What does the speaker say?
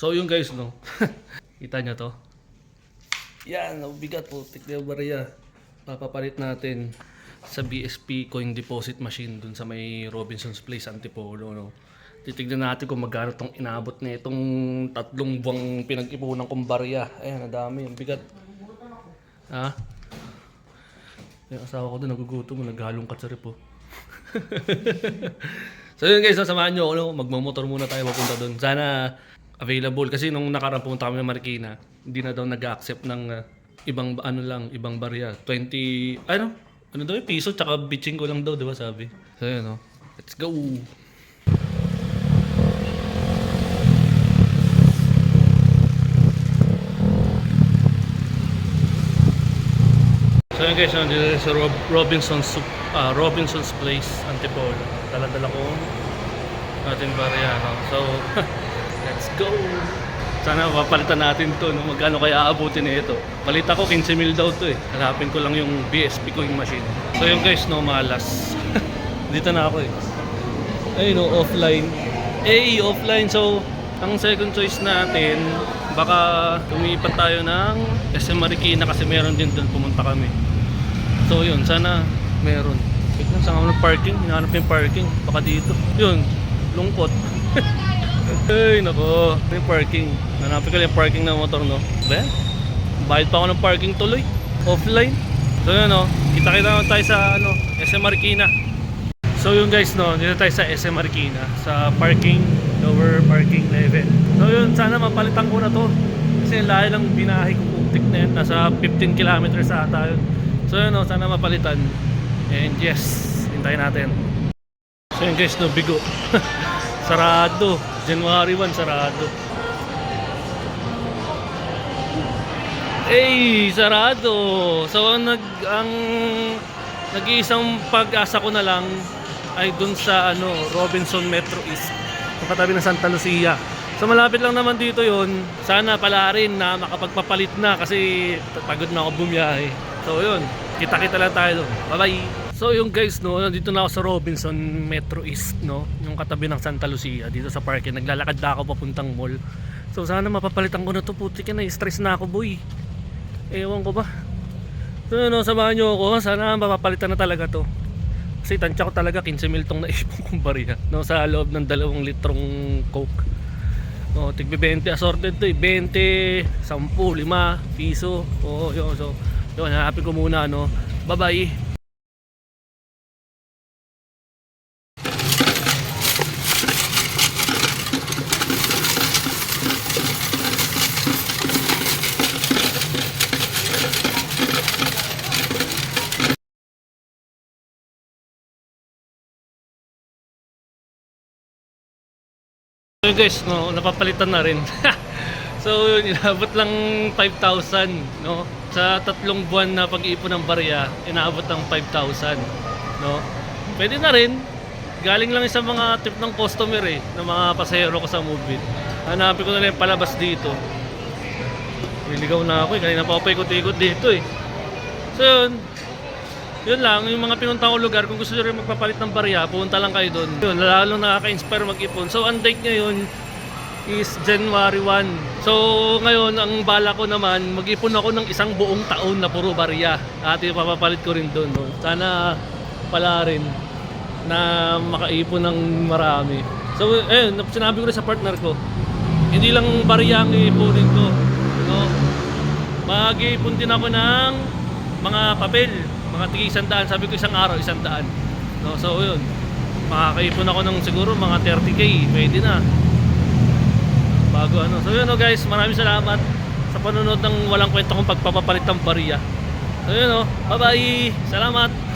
So yung guys, no. Kita nyo to? Yan, bigat po. Tikli barya. Papapalit natin sa BSP coin deposit machine dun sa may Robinson's Place Antipolo, no. Titignan natin kung magkano tong inabot na itong tatlong buwang pinag-ipunan kong barya. Ayan, ang dami. Ang bigat. Ha? Yung asawa ko doon nagugutom, naghalong katsarip po. so yun guys, sasamahan nyo ako, no? magmamotor muna tayo papunta doon. Sana available kasi nung nakaraan pumunta kami ng Marikina, hindi na daw nag-accept ng uh, ibang ano lang, ibang barya. 20, ano? Ano daw yung piso, tsaka bitching ko lang daw, di ba sabi? So yun, no? Let's go! So yun guys, nandito sa Rob- Robinson's, ah, Robinson's Place, Antipolo. Dala-dala ko ating barya. No? So, let's go! Sana papalitan natin to, no? magkano kaya aabutin na ito. Balita ko 15 mil daw to eh. Hanapin ko lang yung BSP ko yung machine. So yun guys, no, malas. Dito na ako eh. Ay no, offline. Eh, offline. So, ang second choice natin, baka lumipat tayo ng SM Marikina kasi meron din doon pumunta kami. So yun, sana meron. Tignan saan ako ng parking, hinahanap yung parking. Baka dito. Yun, lungkot. Ay, nako. Ano yung parking? Nanapin ko lang yung parking ng motor, no? Ba? Bayad pa ako ng parking tuloy. Offline. So yun, no? Kita-kita naman tayo sa, ano, SM Marikina. So yun guys, no, dito tayo sa SM Marikina, sa parking, lower parking level. So yun, sana mapalitan ko na to. Kasi ang layo ng binahe ko putik na yun, nasa 15 kilometers sa ata yun. So yun, no, sana mapalitan. And yes, hintayin natin. So yun guys, no, bigo. sarado. January 1, sarado. Eh, sarado. So nag ang nag-iisang pag-asa ko na lang ay dun sa ano Robinson Metro East. Sa katabi ng Santa Lucia. So malapit lang naman dito yon. Sana pala rin na makapagpapalit na kasi pagod na ako bumiyahe. So yun, kita-kita lang tayo doon. Bye-bye! So yung guys no, nandito na ako sa Robinson Metro East no, yung katabi ng Santa Lucia dito sa parking. Naglalakad na ako papuntang mall. So sana mapapalitan ko na to puti ka na, stress na ako boy. Ewan ko ba. So ano, samahan nyo ako. Sana mapapalitan na talaga to. Kasi tansya ko talaga 15 mil tong naipong kong. No, sa loob ng dalawang litrong coke. No, tigbe 20 assorted to eh. 20, 10, 5 piso. Oo, yun. So, yun, hanapin ko muna, no. Bye-bye. So guys, no, napapalitan na rin. so, yun, inabot lang 5,000, no? Sa tatlong buwan na pag-iipon ng barya, inaabot ng 5,000, no? Pwede na rin. Galing lang sa mga tip ng customer eh, ng mga pasahero ko sa movie. Hanapin ko na lang palabas dito. Niligaw na ako eh, kanina pa ako paikot-ikot dito eh. So yun, yun lang, yung mga pinunta ko lugar, kung gusto nyo rin magpapalit ng barya, pumunta lang kayo doon. Yun, lalo nakaka-inspire mag-ipon. So, ang date ngayon is January 1. So, ngayon, ang bala ko naman, mag-ipon ako ng isang buong taon na puro barya. At ipapapalit ko rin doon. No? Sana pala rin na makaipon ng marami. So, eh, sinabi ko rin sa partner ko, hindi lang barya ang iipunin ko. No? Mag-iipon din ako ng mga papel, mga tigi isang daan. Sabi ko isang araw, isang daan. No, so yun. Makakaipon ako ng siguro mga 30k, pwede na. Bago ano. So yun no guys, maraming salamat sa panonood ng walang kwenta kong pagpapapalit ng bariya. So yun no, bye bye. Salamat.